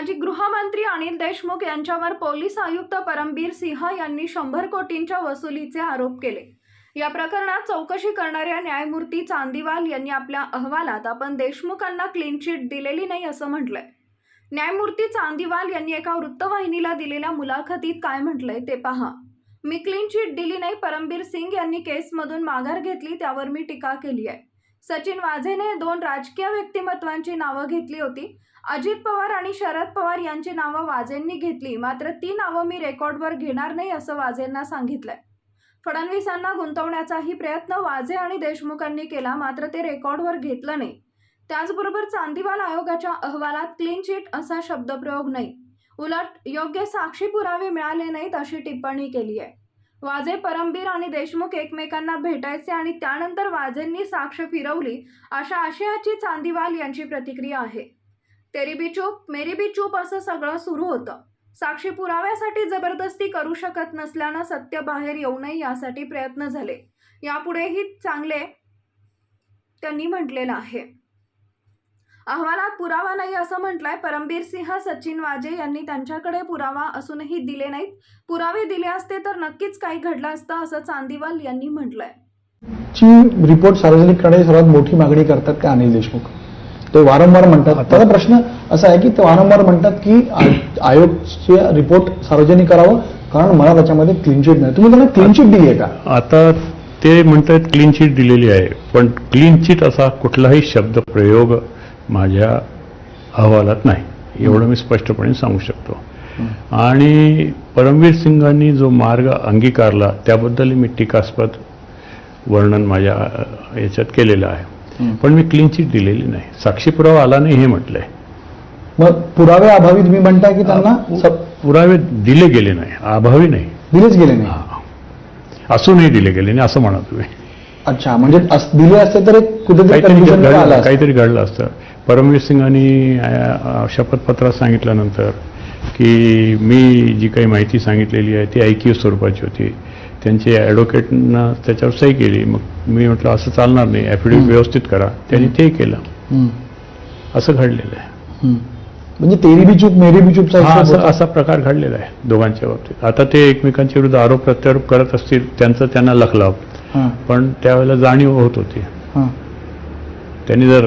माजी गृहमंत्री अनिल देशमुख यांच्यावर पोलीस आयुक्त परमबीर सिंह यांनी शंभर कोटींच्या वसुलीचे आरोप केले. या प्रकरणात चौकशी करणाऱ्या न्यायमूर्ती चांदीवाल यांनी आपल्या अहवालात आपण देशमुखांना क्लीन चिट दिलेली नाही असं म्हटलंय. न्यायमूर्ती चांदीवाल यांनी एका वृत्तवाहिनीला दिलेल्या मुलाखतीत काय म्हटलंय ते पहा. मी क्लीन चिट दिली नाही परमबीर सिंग यांनी केसमधून माघार घेतली त्यावर मी टीका केली आहे. सचिन वाझेने दोन राजकीय व्यक्तिमत्वांची नावं घेतली होती. अजित पवार आणि शरद पवार यांची नावं वाझेंनी घेतली. मात्र ती नावं मी रेकॉर्डवर घेणार नाही असं वाझेंना सांगितलंय. फडणवीसांना गुंतवण्याचाही प्रयत्न वाजे आणि देशमुखांनी केला मात्र ते रेकॉर्डवर घेतलं नाही. त्याचबरोबर चांदीवाल आयोगाच्या अहवालात क्लीन चिट असा शब्दप्रयोग नाही. उलट योग्य साक्षी पुरावे मिळाले नाहीत अशी टिप्पणी केली आहे वाजे परमबीर आणि देशमुख एकमेकांना भेटायचे आणि त्यानंतर वाजेंनी साक्ष फिरवली अशा आशयाची चांदीवाल यांची प्रतिक्रिया आहे. तेरी बी चूप मेरी बी चूप असं सगळं सुरू होतं. साक्षी पुराव्यासाठी जबरदस्ती करू शकत नसल्यानं सत्य बाहेर येऊ नये यासाठी प्रयत्न झाले. यापुढेही चांगले त्यांनी म्हटलेलं आहे. अहवालात पुरावा नाही असं म्हटलंय. परमबीर सिंह सचिन वाजे यांनी त्यांच्याकडे पुरावा असूनही दिले नाहीत. पुरावे दिले असते तर नक्कीच काही घडलं असतं असं चांदीवाल यांनी म्हटलंय. ची रिपोर्ट सार्वजनिक करण्याची सर्वात मोठी मागणी करतात ते अनिल देशमुख? ते वारंवार म्हणतात. त्याचा प्रश्न असा आहे की ते वारंवार म्हणतात की आयोगचे रिपोर्ट सार्वजनिक करावं कारण मला त्याच्यामध्ये क्लीन चिट नाही. तुम्ही त्यांना क्लीन चिट दिली आहे का? आता ते म्हणतात क्लीन चिट दिलेली आहे पण क्लीन चिट असा कुठलाही शब्द प्रयोग माझ्या अहवालात नाही. एवढं मी स्पष्टपणे सांगू शकतो. आणि परमवीर सिंगांनी जो मार्ग अंगीकारला त्याबद्दल मी टीकास्पद वर्णन माझ्या याच्यात केलेलं आहे. पण मी क्लीन चिट दिलेली नाही. साक्षी पुरावा आला नाही हे म्हटलंय. मग पुरावे अभावी तुम्ही म्हणताय की त्यांना सब- पुरावे दिले गेले नाही. अभावी नाही. दिलेच गेले नाही. असूनही दिले गेले नाही असं म्हणा तुम्ही. अच्छा म्हणजे दिले असते तर काहीतरी घडलं असतं. परमवीर सिंगांनी शपथपत्रात सांगितल्यानंतर की मी जी काही माहिती सांगितलेली आहे ती ऐकीव स्वरूपाची होती. त्यांचे ॲडव्होकेटनं त्याच्यावर सही केली. मग मी म्हटलं असं चालणार नाही. ॲफिडेव्हिट व्यवस्थित करा. त्यांनी ते केलं. असं घडलेलं आहे. म्हणजे तेरी बी चूप मेरी बी हिशोब असा. असा प्रकार घडलेला आहे दोघांच्या बाबतीत. आता ते एकमेकांच्या विरुद्ध आरोप प्रत्यारोप करत असतील त्यांचं त्यांना लखलाव. पण त्यावेळेला जाणीव होत होती. त्यांनी जर